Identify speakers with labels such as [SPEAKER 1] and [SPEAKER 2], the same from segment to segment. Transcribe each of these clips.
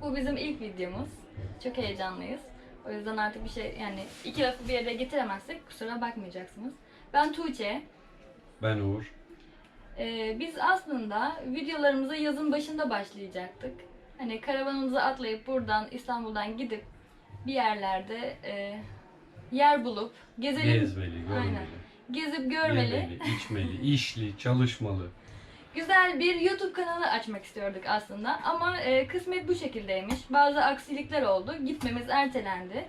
[SPEAKER 1] Bu bizim ilk videomuz. Çok heyecanlıyız. O yüzden artık bir şey yani iki lafı bir yere getiremezsek kusura bakmayacaksınız. Ben Tuğçe.
[SPEAKER 2] Ben Uğur.
[SPEAKER 1] Ee, biz aslında videolarımıza yazın başında başlayacaktık. Hani karavanımıza atlayıp buradan İstanbul'dan gidip bir yerlerde e, yer bulup gezelim.
[SPEAKER 2] Gezmeli, görmeli,
[SPEAKER 1] Aynen. Gezip görmeli.
[SPEAKER 2] yemeli, içmeli, işli, çalışmalı.
[SPEAKER 1] Güzel bir YouTube kanalı açmak istiyorduk aslında ama e, kısmet bu şekildeymiş. Bazı aksilikler oldu. Gitmemiz ertelendi.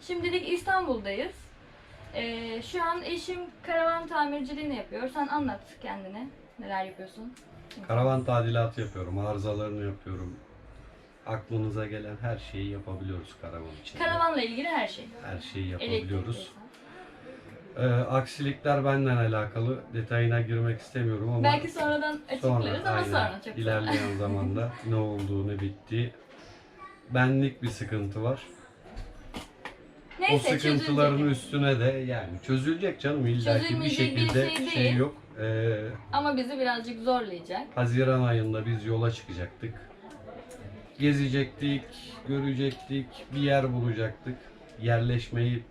[SPEAKER 1] Şimdilik İstanbul'dayız. E, şu an eşim karavan tamirciliğini yapıyor. Sen anlat kendine. Neler yapıyorsun?
[SPEAKER 2] Karavan tadilatı yapıyorum, arızalarını yapıyorum. Aklınıza gelen her şeyi yapabiliyoruz karavan için.
[SPEAKER 1] Karavanla ilgili her şey.
[SPEAKER 2] Her şeyi
[SPEAKER 1] Elektrik
[SPEAKER 2] yapabiliyoruz.
[SPEAKER 1] desen.
[SPEAKER 2] Ee, aksilikler benden alakalı. Detayına girmek istemiyorum ama
[SPEAKER 1] Belki sonradan açıklarız ama
[SPEAKER 2] aynen,
[SPEAKER 1] sonra çok
[SPEAKER 2] ilerleyen zamanda ne olduğu ne bitti. Benlik bir sıkıntı var.
[SPEAKER 1] Neyse
[SPEAKER 2] o sıkıntıların
[SPEAKER 1] çözülecek.
[SPEAKER 2] üstüne de yani çözülecek canım illa ki bir
[SPEAKER 1] Çözülmeyecek bir
[SPEAKER 2] şekilde
[SPEAKER 1] şey
[SPEAKER 2] şey,
[SPEAKER 1] değil.
[SPEAKER 2] yok. Ee,
[SPEAKER 1] Ama bizi birazcık zorlayacak.
[SPEAKER 2] Haziran ayında biz yola çıkacaktık. Gezecektik, görecektik, bir yer bulacaktık. Yerleşmeyi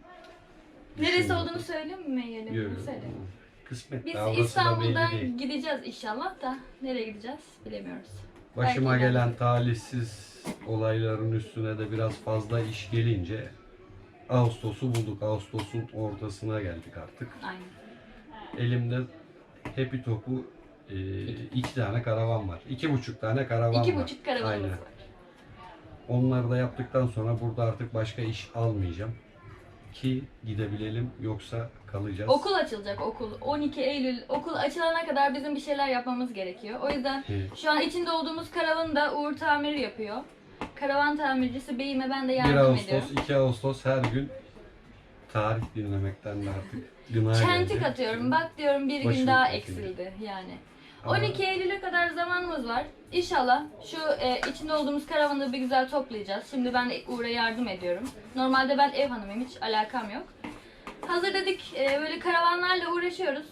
[SPEAKER 1] Neresi olduğunu söylemeyelim. mi?
[SPEAKER 2] Yok,
[SPEAKER 1] Söyle.
[SPEAKER 2] Kısmet.
[SPEAKER 1] Biz
[SPEAKER 2] daha orası da belli
[SPEAKER 1] İstanbul'dan
[SPEAKER 2] değil.
[SPEAKER 1] gideceğiz inşallah da nereye gideceğiz bilemiyoruz.
[SPEAKER 2] Başıma
[SPEAKER 1] belki
[SPEAKER 2] gelen
[SPEAKER 1] ileride.
[SPEAKER 2] talihsiz olayların üstüne de biraz fazla iş gelince Ağustos'u bulduk. Ağustos'un ortasına geldik artık.
[SPEAKER 1] Aynen.
[SPEAKER 2] Elimde Happy Top'u e, iki tane karavan var. İki buçuk tane karavan
[SPEAKER 1] İki
[SPEAKER 2] var.
[SPEAKER 1] buçuk karavanımız
[SPEAKER 2] Aynen.
[SPEAKER 1] var.
[SPEAKER 2] Onları da yaptıktan sonra burada artık başka iş almayacağım. Ki gidebilelim yoksa kalacağız.
[SPEAKER 1] Okul açılacak okul. 12 Eylül okul açılana kadar bizim bir şeyler yapmamız gerekiyor. O yüzden
[SPEAKER 2] Evet.
[SPEAKER 1] şu an içinde olduğumuz karavanı da Uğur tamir yapıyor. Karavan tamircisi beyime ben de
[SPEAKER 2] 1
[SPEAKER 1] yardım
[SPEAKER 2] Ağustos,
[SPEAKER 1] ediyorum.
[SPEAKER 2] 2 Ağustos her gün tarih dinlemekten de artık gına
[SPEAKER 1] Çentik atıyorum. Bak diyorum bir gün
[SPEAKER 2] Başım
[SPEAKER 1] daha
[SPEAKER 2] kesildi.
[SPEAKER 1] eksildi yani.
[SPEAKER 2] Ama
[SPEAKER 1] 12 Eylül'e kadar zamanımız var. İnşallah şu e, içinde olduğumuz karavanı bir güzel toplayacağız. Şimdi ben de Uğur'a yardım ediyorum. Normalde ben ev hanımıyım hiç alakam yok. Hazır dedik e, böyle karavanlarla uğraşıyoruz.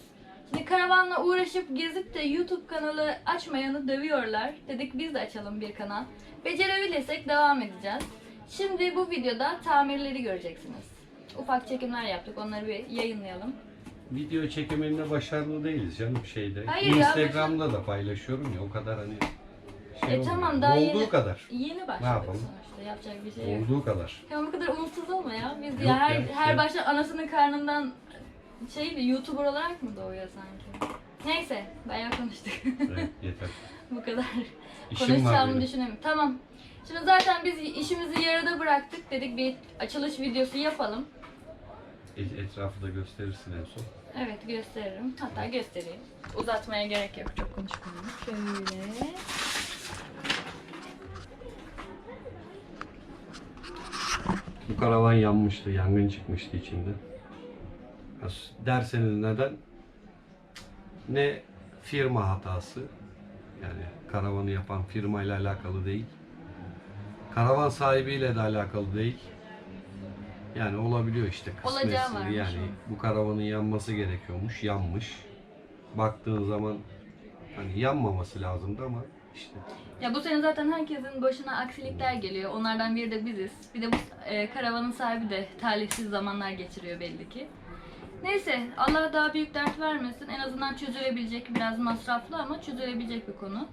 [SPEAKER 1] Şimdi karavanla uğraşıp gezip de YouTube kanalı açmayanı dövüyorlar. Dedik biz de açalım bir kanal. Becerebilirsek devam edeceğiz. Şimdi bu videoda tamirleri göreceksiniz. Ufak çekimler yaptık. Onları bir yayınlayalım.
[SPEAKER 2] Video çekiminde başarılı değiliz canım şeyde.
[SPEAKER 1] Hayır ya,
[SPEAKER 2] Instagram'da da paylaşıyorum ya o kadar hani şey
[SPEAKER 1] E
[SPEAKER 2] olmuyor.
[SPEAKER 1] tamam, daha
[SPEAKER 2] Olduğu
[SPEAKER 1] yeni-
[SPEAKER 2] kadar.
[SPEAKER 1] Yeni başladık
[SPEAKER 2] Ne yapalım?
[SPEAKER 1] sonuçta. Yapacak bir şey yok.
[SPEAKER 2] Olduğu kadar.
[SPEAKER 1] Ya bu kadar umutsuz olma ya. Biz
[SPEAKER 2] Yok
[SPEAKER 1] ya her,
[SPEAKER 2] ya,
[SPEAKER 1] her başta anasının karnından şey YouTuber olarak mı doğuyor sanki? Neyse bayağı konuştuk.
[SPEAKER 2] Evet, yeter.
[SPEAKER 1] bu kadar
[SPEAKER 2] İşim var
[SPEAKER 1] konuşacağımı
[SPEAKER 2] benim.
[SPEAKER 1] düşünemiyorum. Tamam. Şimdi zaten biz işimizi yarıda bıraktık. Dedik bir açılış videosu yapalım.
[SPEAKER 2] Et- Etrafı da gösterirsin en son.
[SPEAKER 1] Evet gösteririm. Hatta göstereyim. Uzatmaya gerek yok. Çok konuşmayalım. Şöyle.
[SPEAKER 2] Bu karavan yanmıştı, yangın çıkmıştı içinde. Derseniz neden? Ne firma hatası, yani karavanı yapan firmayla alakalı değil. Karavan sahibiyle de alakalı değil. Yani olabiliyor işte
[SPEAKER 1] Olacağı
[SPEAKER 2] kısmetsiz.
[SPEAKER 1] varmış
[SPEAKER 2] Yani
[SPEAKER 1] onun.
[SPEAKER 2] bu karavanın yanması gerekiyormuş, yanmış. Baktığın zaman hani yanmaması lazımdı ama işte
[SPEAKER 1] Ya bu sene zaten herkesin başına aksilikler geliyor. Onlardan biri de biziz. Bir de bu e, karavanın sahibi de talihsiz zamanlar geçiriyor belli ki. Neyse Allah daha büyük dert vermesin. En azından çözülebilecek biraz masraflı ama çözülebilecek bir konu.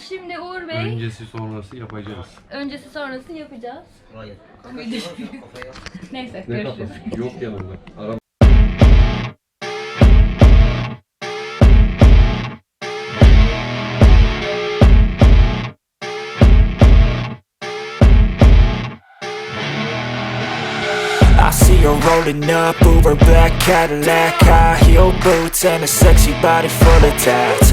[SPEAKER 1] Şimdi Uğur Bey
[SPEAKER 2] öncesi sonrası yapacağız.
[SPEAKER 1] öncesi sonrası yapacağız.
[SPEAKER 3] Hayır.
[SPEAKER 1] Neyse
[SPEAKER 2] Ne
[SPEAKER 1] görüşürüz.
[SPEAKER 2] Yok yanımda. Araba
[SPEAKER 4] I see her rolling up, Uber black Cadillac High heel boots and a sexy body full of tats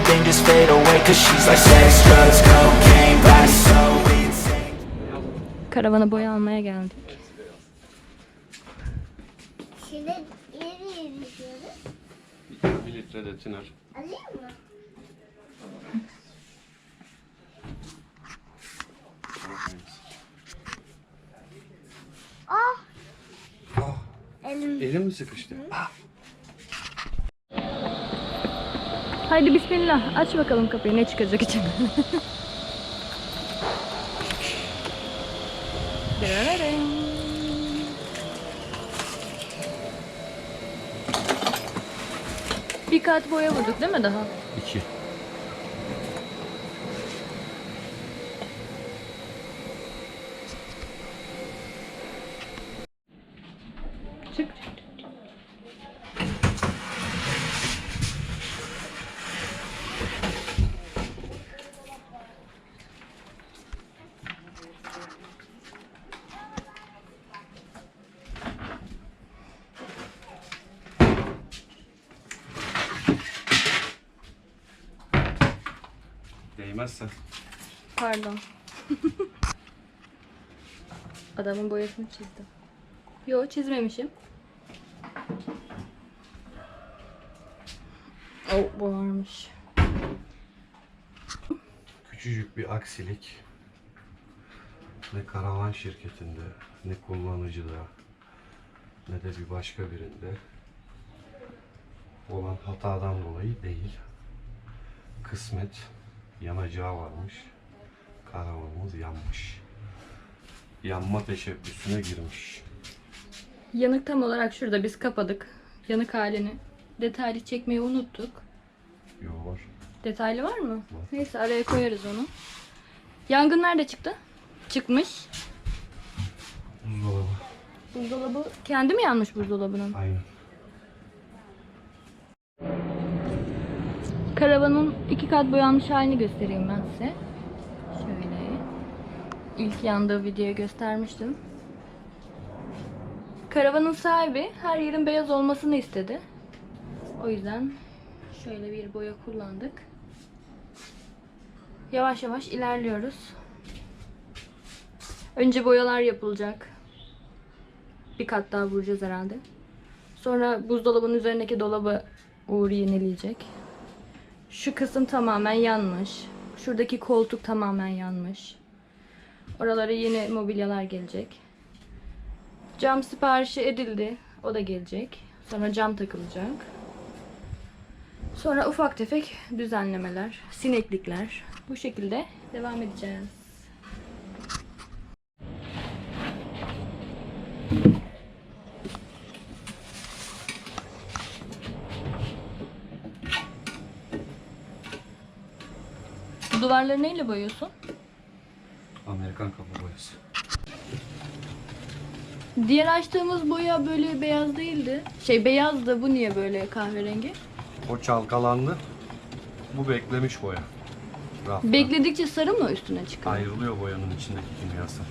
[SPEAKER 4] everything just fade away Cause she's like sex, drugs, cocaine, body so insane
[SPEAKER 1] Karavana boya almaya geldik.
[SPEAKER 3] Şimdi nereye gidiyoruz?
[SPEAKER 2] Bir litre de tiner.
[SPEAKER 3] Alayım mı? Ah! Elim
[SPEAKER 2] Elim mi sıkıştı?
[SPEAKER 1] Haydi bismillah. Aç bakalım kapıyı ne çıkacak. Dırırırım. Bir kat boya vurduk değil mi daha?
[SPEAKER 2] İki. Değmezsen.
[SPEAKER 1] Pardon. Adamın boyasını çizdim. Yo çizmemişim. Oh bu varmış.
[SPEAKER 2] Küçücük bir aksilik. Ne karavan şirketinde, ne kullanıcıda, ne de bir başka birinde olan hatadan dolayı değil. Kısmet yanacağı varmış. Karavanımız yanmış. Yanma teşebbüsüne girmiş.
[SPEAKER 1] Yanık tam olarak şurada biz kapadık. Yanık halini detaylı çekmeyi unuttuk.
[SPEAKER 2] Yo var.
[SPEAKER 1] Detaylı var mı? Neyse araya koyarız onu. Yangın nerede çıktı? Çıkmış.
[SPEAKER 2] Buzdolabı.
[SPEAKER 1] Buzdolabı kendi mi yanmış buzdolabının?
[SPEAKER 2] Aynen.
[SPEAKER 1] Karavanın iki kat boyanmış halini göstereyim ben size. Şöyle. İlk yandığı videoyu göstermiştim. Karavanın sahibi her yerin beyaz olmasını istedi. O yüzden şöyle bir boya kullandık. Yavaş yavaş ilerliyoruz. Önce boyalar yapılacak. Bir kat daha vuracağız herhalde. Sonra buzdolabının üzerindeki dolabı Uğur yenileyecek. Şu kısım tamamen yanmış. Şuradaki koltuk tamamen yanmış. Oralara yeni mobilyalar gelecek. Cam siparişi edildi. O da gelecek. Sonra cam takılacak. Sonra ufak tefek düzenlemeler, sineklikler. Bu şekilde devam edeceğiz. Bu duvarları neyle boyuyorsun?
[SPEAKER 2] Amerikan kapı boyası.
[SPEAKER 1] Diğer açtığımız boya böyle beyaz değildi. Şey beyazdı. Bu niye böyle kahverengi?
[SPEAKER 2] O çalkalandı. Bu beklemiş boya. Rafta.
[SPEAKER 1] Bekledikçe sarı mı üstüne çıkıyor?
[SPEAKER 2] Ayrılıyor boyanın içindeki kimyasal.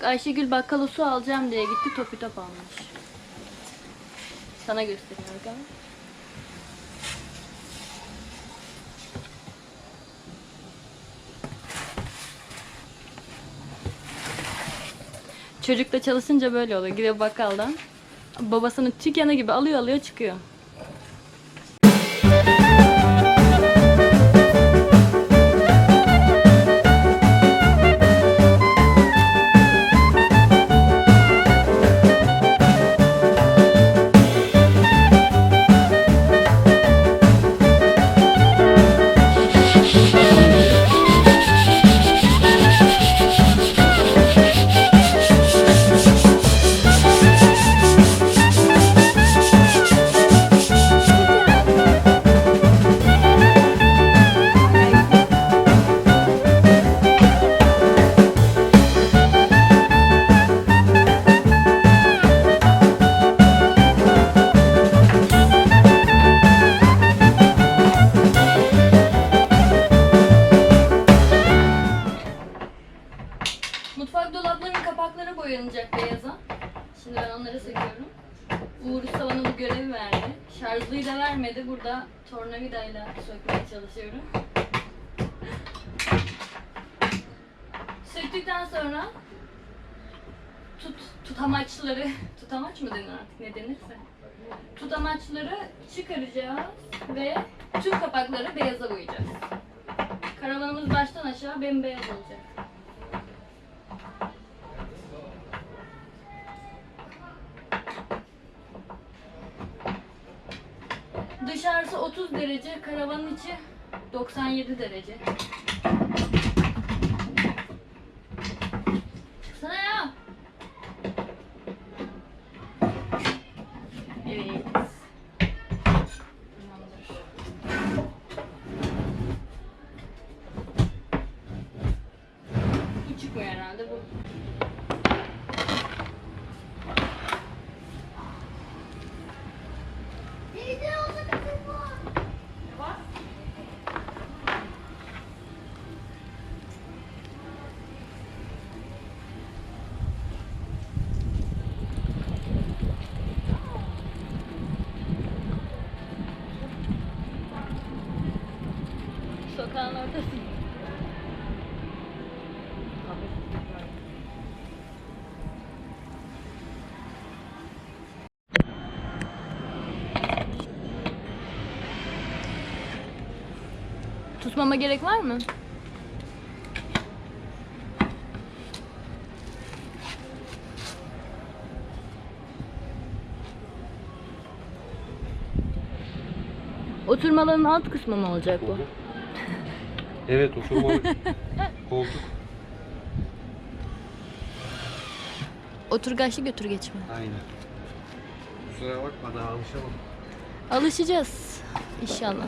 [SPEAKER 1] Bak Ayşegül bakkala su alacağım diye gitti topi top almış. Sana gösteriyor gel. Çocuk da çalışınca böyle oluyor. Gidiyor bakkaldan. Babasının tükkanı gibi alıyor alıyor çıkıyor. Thank you. Ediyorum. Uğur Usta bana bu görevi verdi. Şarjlıyı da vermedi. Burada tornavidayla sökmeye çalışıyorum. Söktükten sonra tut tutamaçları, tutamaç mı denir artık ne denirse. Tutamaçları çıkaracağız ve tüm kapakları beyaza boyayacağız. Karavanımız baştan aşağı bembeyaz olacak. Dışarısı 30 derece, karavanın içi 97 derece. Tutmama gerek var mı? Oturma alanının alt kısmı mı olacak bu?
[SPEAKER 2] Evet oturmalık koltuk.
[SPEAKER 1] Oturgaçlı götür geçme.
[SPEAKER 2] Aynen. Kusura bakma daha alışamadım.
[SPEAKER 1] Alışacağız inşallah.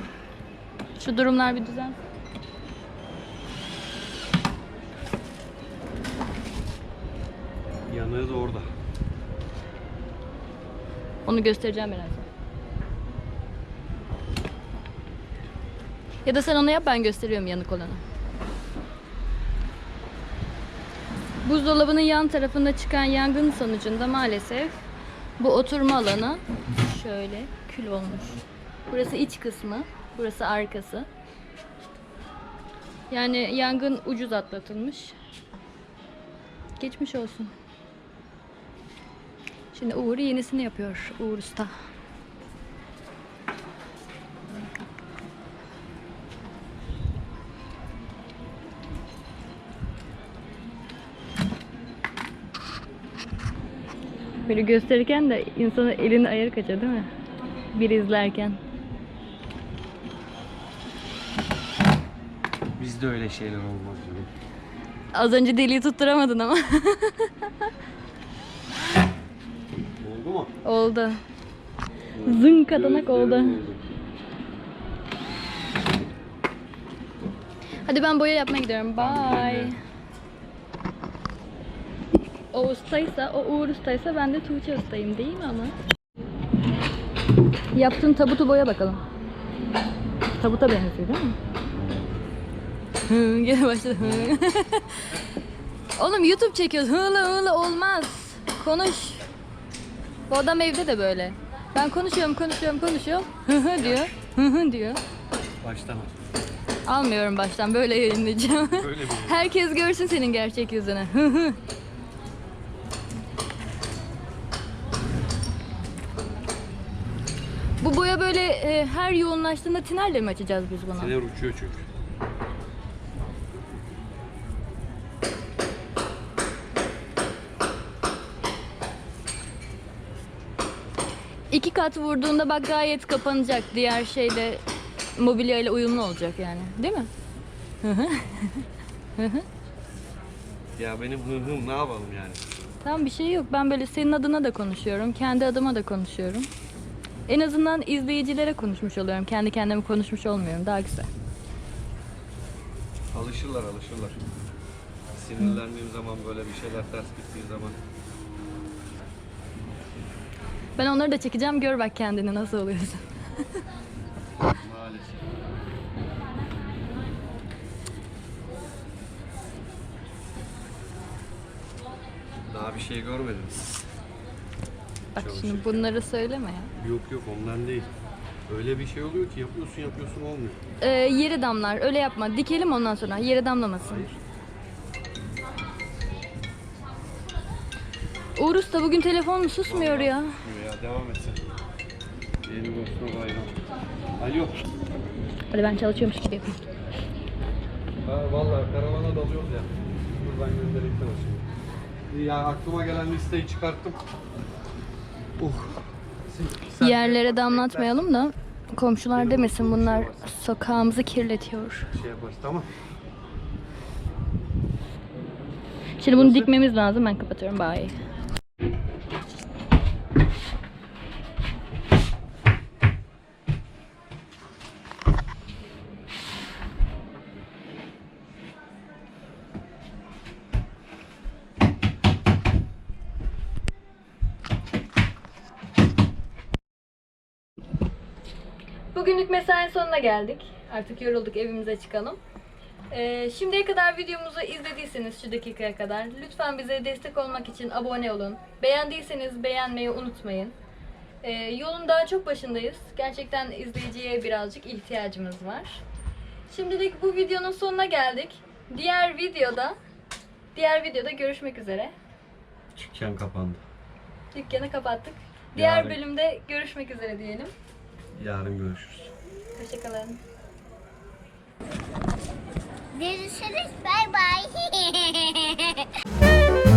[SPEAKER 1] Şu durumlar bir düzen.
[SPEAKER 2] Yanığı da orada.
[SPEAKER 1] Onu göstereceğim birazdan. Ya da sen onu yap ben gösteriyorum yanık olanı. Buzdolabının yan tarafında çıkan yangın sonucunda maalesef bu oturma alanı şöyle kül olmuş. Burası iç kısmı, burası arkası. Yani yangın ucuz atlatılmış. Geçmiş olsun. Şimdi Uğur yenisini yapıyor. Uğur Usta. Böyle gösterirken de insanın elini ayarı kaçıyor değil mi? Bir izlerken.
[SPEAKER 2] Bizde öyle şeyler olmaz canım.
[SPEAKER 1] Az önce deliği tutturamadın ama.
[SPEAKER 2] Oldu mu?
[SPEAKER 1] oldu. Zın kadanak oldu. Hadi ben boya yapmaya gidiyorum. Bye. O ustaysa, o Uğur ustaysa ben de Tuğçe ustayım değil mi ama? Yaptığın tabutu boya bakalım. Tabuta benziyor değil mi? Hı, başladı. hı. Oğlum YouTube çekiyoruz. Hılı hılı olmaz. Konuş. Bu adam evde de böyle. Ben konuşuyorum, konuşuyorum, konuşuyorum. Hı hı diyor. Hı hı diyor.
[SPEAKER 2] Baştan al.
[SPEAKER 1] Almıyorum baştan böyle yayınlayacağım.
[SPEAKER 2] Böyle bir
[SPEAKER 1] Herkes görsün senin gerçek yüzünü. Hı hı. Bu boya böyle e, her yoğunlaştığında tinerle mi açacağız biz bunu?
[SPEAKER 2] Fener uçuyor çünkü.
[SPEAKER 1] Kat vurduğunda bak gayet kapanacak. Diğer şeyle mobilya ile uyumlu olacak yani. Değil mi?
[SPEAKER 2] Ya benim hıhım ne yapalım yani?
[SPEAKER 1] Tamam bir şey yok. Ben böyle senin adına da konuşuyorum. Kendi adıma da konuşuyorum. En azından izleyicilere konuşmuş oluyorum. Kendi kendime konuşmuş olmuyorum. Daha güzel.
[SPEAKER 2] Alışırlar alışırlar. Sinirlendiğim zaman böyle bir şeyler ters gittiği zaman
[SPEAKER 1] Ben onları da çekeceğim. Gör bak kendini nasıl oluyorsun.
[SPEAKER 2] maalesef. Daha bir şey görmedim.
[SPEAKER 1] Bak
[SPEAKER 2] çalışırken.
[SPEAKER 1] şimdi bunları söyleme ya.
[SPEAKER 2] Yok yok ondan değil. Öyle bir şey oluyor ki yapıyorsun yapıyorsun olmuyor.
[SPEAKER 1] Ee, yeri damlar. Öyle yapma. Dikelim ondan sonra. Yere damlamasın.
[SPEAKER 2] Hayır.
[SPEAKER 1] Uğur Usta bugün telefon mu susmuyor ya?
[SPEAKER 2] Ya devam et sen. Yeni dostuna bayram. Alo.
[SPEAKER 1] Hadi ben çalışıyormuş gibi yapayım.
[SPEAKER 2] Ha vallahi karavana dalıyoruz ya. Dur ben göndereyim sana şimdi. Ya aklıma gelen listeyi çıkarttım. Uh. Sen- sen-
[SPEAKER 1] Yerlere damlatmayalım da komşular demesin bunlar sokağımızı kirletiyor.
[SPEAKER 2] Şey yaparız tamam.
[SPEAKER 1] Şimdi bunu dikmemiz lazım. Ben kapatıyorum. Bye. Bugünlük mesai sonuna geldik. Artık yorulduk evimize çıkalım. Ee, şimdiye kadar videomuzu izlediyseniz şu dakikaya kadar lütfen bize destek olmak için abone olun. Beğendiyseniz beğenmeyi unutmayın. Ee, yolun daha çok başındayız. Gerçekten izleyiciye birazcık ihtiyacımız var. Şimdilik bu videonun sonuna geldik. Diğer videoda diğer videoda görüşmek üzere.
[SPEAKER 2] Dükkan kapandı.
[SPEAKER 1] Dükkanı kapattık. Diğer
[SPEAKER 2] Yarın-
[SPEAKER 1] bölümde görüşmek üzere diyelim.
[SPEAKER 2] Yarın görüşürüz.
[SPEAKER 1] Hoşçakalın.
[SPEAKER 3] Görüşürüz. Bay bay.